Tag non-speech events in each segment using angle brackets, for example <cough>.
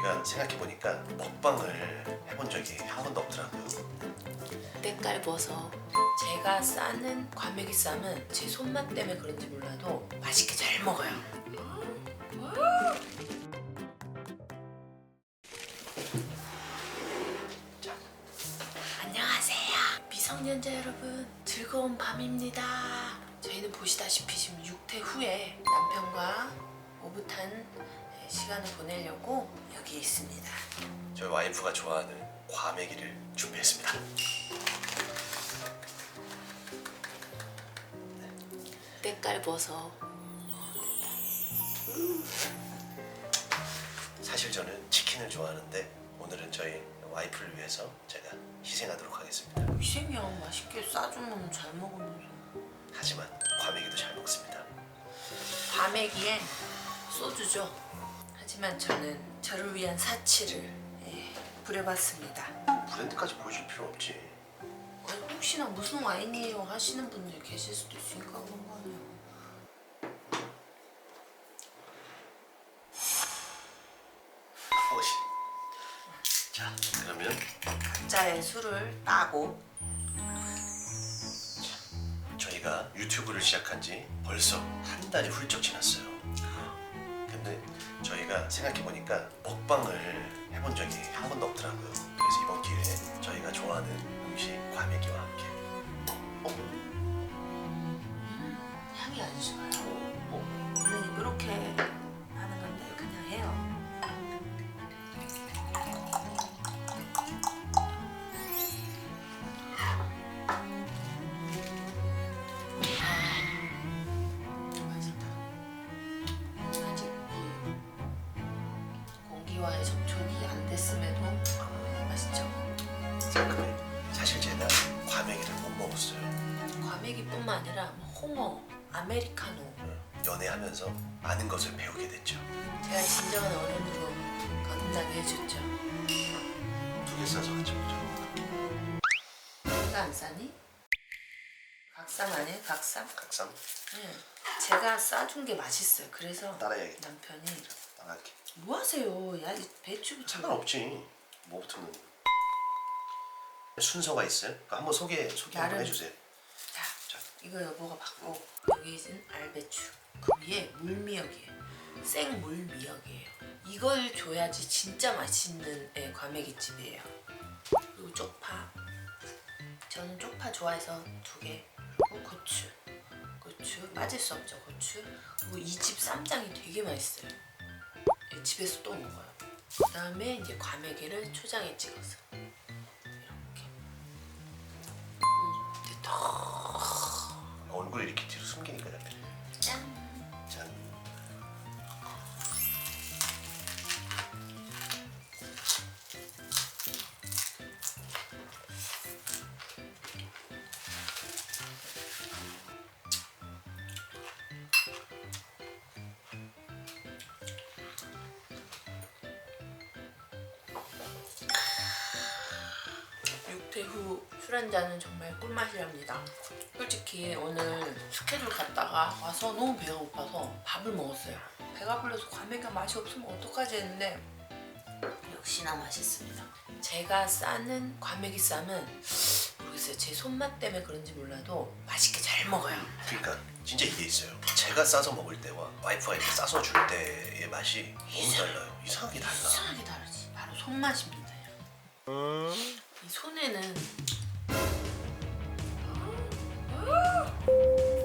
저희가 생각해보니까 먹방을 해본 적이 한 번도 없더라고요. 때깔 버섯 제가 싸는 과메기 쌈은 제 손맛 때문에 그런지 몰라도 맛있게 잘 먹어요. 안녕하세요. 미성년자 여러분 즐거운 밤입니다. 저희는 보시다시피 지금 6태 후에 남편과 오붓한 시간을 보내려고 여기 있습니다 저희 와이프가 좋아하는 과메기를 준비했습니다. 때깔 버섯 사실 저는 치킨을 좋아하는데 오늘은 저희 와이프를 위해서 제가 희생하도록 하겠습니다. 희생이야 맛있게 싸주면 잘 먹으면서 하지만 과메기도 잘 먹습니다. 과메기에 소주죠 하지만 저는 저를 위한 사치를 예, 부려봤습니다 브랜드까지 보여줄 필요 없지. 아니, 혹시나 무슨 와인이에요 하시는 분들 계실 수도 있으니까 그런 거 아니에요 멋이. 자, 그러면 각자의 술을 따고 저희가 유튜브를 시작한 지 벌써 한 달이 훌쩍 지났어요. 저희가 생각해보니까 먹방을 해본 적이 한 번도 없더라고요. 그래서 이번 기회에 저희가 좋아하는 음식 과메기와 안 됐음에도 맛있죠. 자, 근데 사실 제가 과메기를 못 먹었어요. 과메기뿐만 아니라 뭐 홍어, 아메리카노. 어, 연애하면서 많은 것을 배우게 됐죠. 제가 진정한 어른으로 건강해 해줬죠. 두 개 싸서 같이 먹자. 안 싸니? 각삼 아니에요? 각삼? 각삼 네. 제가 싸준 게 맛있어요. 그래서 따라야겠다. 남편이 따라할게. 뭐 하세요? 야, 이 배추부터. 상관없지. 뭐부터는 순서가 있어요? 그러니까 한번 소개 소개 한번 나름. 해주세요. 자, 자, 이거 여보가 받고 여기는 알배추. 그 위에 물미역이에요. 생 물미역이에요. 이걸 줘야지 진짜 맛있는 예, 과메기집이에요. 그리고 쪽파. 저는 쪽파 좋아해서 두 개. 그리고 고추. 고추 빠질 수 없죠 고추. 그리고 이 집 쌈장이 되게 맛있어요. 예, 집에서 또 먹어요. 그 다음에 이제 과메기를 초장에 찍어서 육퇴 후술한 잔은 정말 꿀맛이랍니다. 솔직히 오늘 스케줄 갔다가 와서 너무 배가 고파서 밥을 먹었어요. 배가 불러서 과메기가 맛이 없으면 어떡하지 했는데 역시나 맛있습니다. 제가 싸는 과메기 쌈은 모르겠어요. 제 손맛 때문에 그런지 몰라도 맛있게 잘 먹어요. 그러니까 진짜 이게 있어요. 제가 싸서 먹을 때와 와이프가 이렇게 싸서 줄 때의 맛이 너무 달라요. 이상하게 달라. 이상하게 다르지. 바로 손맛입니다. 이 손에는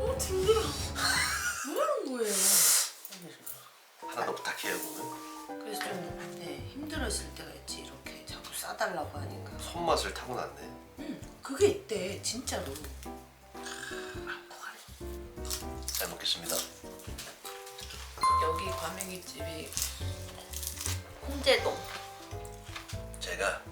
어 징그러. 뭐 하는 거예요? 하나 더 부탁해요, 그러면. 그래서 좀 네, 힘들어질 때가 있지 이렇게 자꾸 싸달라고 하니까. 손맛을 타고났네. 응, 그게 있대 진짜로. 잘 먹겠습니다. 여기 과메기 집이 홍제동. 제가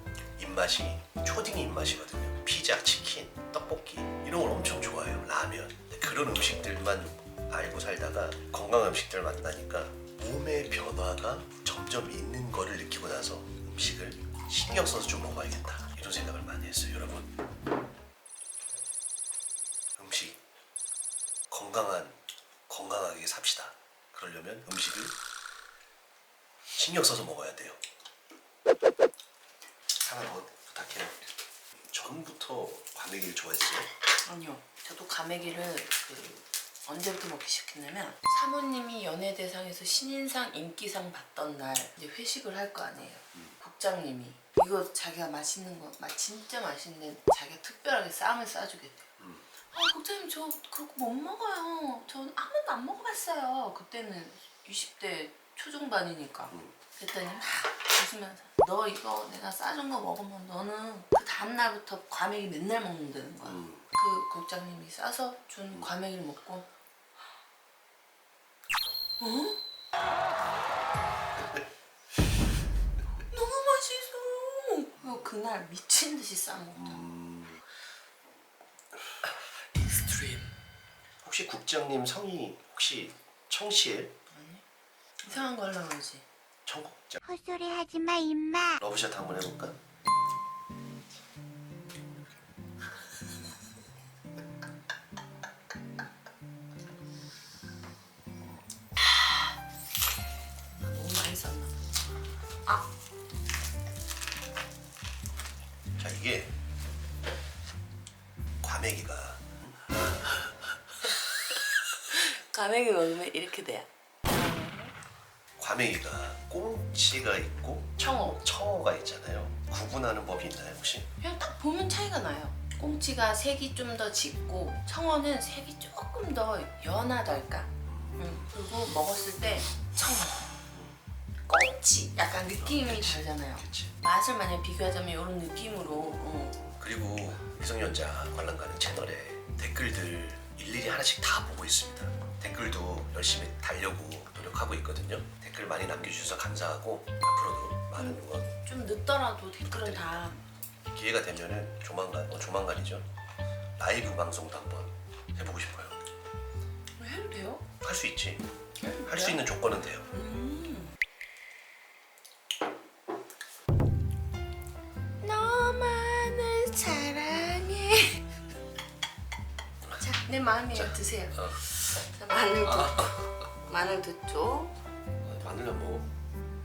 입맛이 초딩 입맛이거든요. 피자, 치킨, 떡볶이 이런 걸 엄청 좋아해요. 라면 그런 음식들만 알고 살다가 건강한 음식들 만나니까 몸의 변화가 점점 있는 거를 느끼고 나서 음식을 신경 써서 좀 먹어야겠다 이런 생각을 많이 했어요, 여러분. 음식 건강한 건강하게 삽시다. 그러려면 음식을 신경 써서 먹어야 돼요. 하나 더 부탁해요. 전부터 과메기를 좋아했어요. 아니요. 저도 가메기를 그 언제부터 먹기 시작했냐면 사모님이 연예대상에서 신인상 인기상 받던 날 이제 회식을 할 거 아니에요. 국장님이 이거 자기가 맛있는 거, 맛 진짜 맛있는 자기가 특별하게 쌈을 싸주겠대. 음. 아 국장님 저 그거 못 먹어요. 전 아무도 안 먹어봤어요. 그때는 20대 초중반이니까. 음. 그랬더니 막 웃으면서 너 이거 내가 싸준 거 먹으면 너는 그 다음날부터 과메기 맨날 먹는다는 거야. 음. 그 국장님이 싸서 준 과메기를 먹고 어? <laughs> 너무 맛있어. 그리고 그날 미친 듯이 싸 먹다. 음. 익스트림. 혹시 국장님 성이 혹시 청시엘? 이상한 거 하려고 그러지. 청국장? 헛소리 하지 마, 임마. 러브샷 한번 해볼까? 너무 많이 쌌나? 아, 자 이게 과메기가 과메기 먹으면 이렇게 돼요. 과메기가 꽁치가 있고 청어. 청어가 있잖아요. 구분하는 법이 있나요 혹시? 그냥 딱 보면 차이가 나요. 꽁치가 색이 좀 더 짙고 청어는 색이 조금 더 연하달까. 음, 그리고 먹었을 때 청어, 꽁치 약간 느낌이 다르잖아요. 그렇지. 맛을 만약 비교하자면 이런 느낌으로 어. 그리고 미성년자 관람 가는 채널에 댓글들 일일이 하나씩 다 보고 있습니다. 댓글도 열심히 달려고 노력하고 있거든요. 댓글 많이 남겨주셔서 감사하고 앞으로도 많은 응원 좀 늦더라도 댓글은 다 기회가 되면은 조만간 어, 조만간이죠 라이브 방송도 한번 해보고 싶어요. 해도 돼요? 할 수 있지. 할 수 있는 조건은 돼요. 음. 너만을 사랑해. <laughs> 자, 내 마음이에요. 드세요. 어, 자, 마늘도 마늘도 쪽. 마늘은 뭐?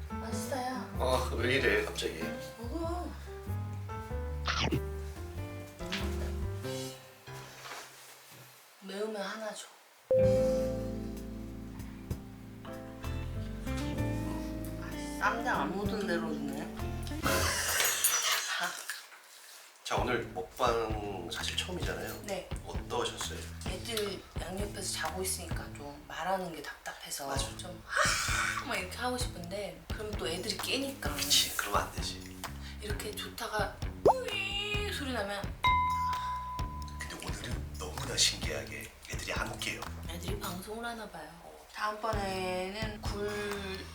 맛있어요. 어, 왜 이래 갑자기? 먹어. 매우면 하나 줘. 아, 쌈장 안 묻은 대로 주네. 자 오늘 먹방 사실 처음이잖아요. 네. 어떠셨어요? 애들 양옆에서 자고 있으니까 좀 말하는 게 답답해서 맞아. 좀 하, 막 이렇게 하고 싶은데 그럼 또 애들이 깨니까 그치 그러면 안 되지. 이렇게 좋다가 으이 소리 나면 근데 오늘은 너무나 신기하게 애들이 안 깨요. 애들이 방송을 하나 봐요. 다음번에는 굴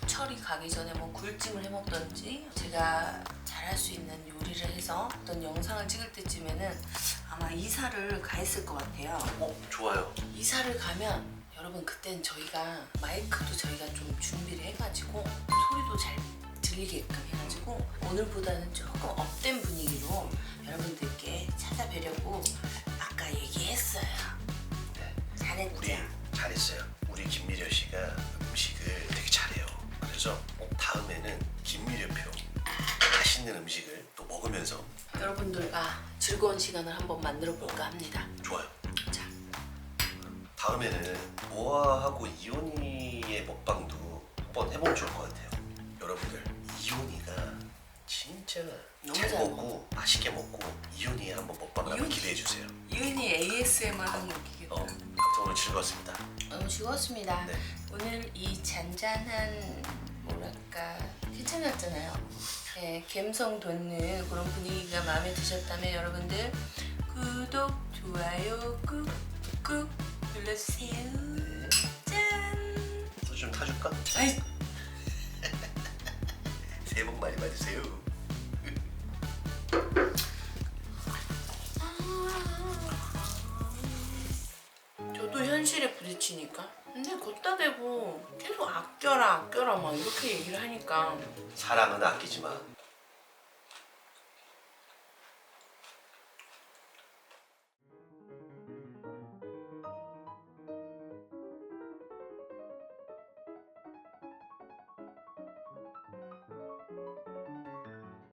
철이 가기 전에 뭐 굴찜을 해 먹던지 제가 잘 할 수 있는 요리를 해서 어떤 영상을 찍을 때쯤에는 아마 이사를 가 있을 것 같아요. 어 좋아요. 이사를 가면 여러분 그땐 저희가 마이크도 저희가 좀 준비를 해가지고 소리도 잘 들리게끔 해가지고 오늘보다는 조금 업된 분위기로 여러분들께 찾아뵈려고 아까 얘기했어요. 네. 잘했죠? 잘했어요. 우리 김미려 씨가 음식을 되게 잘해요. 그래서 다음에는 김미려 표 맛있는 음식을 또 먹으면서 여러분들과 즐거운 시간을 한번 만들어 볼까 합니다. 좋아요. 자, 다음에는 모아하고 이온이의 먹방도 한번 해보면 좋을 것 같아요. 여러분들 이온이가 진짜 너무 잘 잘 먹고 맛있게 먹고 이온이의 한번 먹방을 한번 이온이? 기대해 주세요. 이은이 ASMR 한 느끼겠다. 어, 아무튼 오늘 즐거웠습니다. 너무 즐거웠습니다. 네. 오늘 이 잔잔한 뭐랄까 괜찮았잖아요. 네, 감성 돋는 그런 분위기가 마음에 드셨다면 여러분들 구독, 좋아요 꾹꾹 눌러주세요. 짠! 소주 좀 타줄까? 아이, <laughs> 새해 복 많이 받으세요. 현실에 부딪히니까 근데 걷다 대고 계속 아껴라 아껴라 막 이렇게 얘기를 하니까 사랑은 아끼지 마.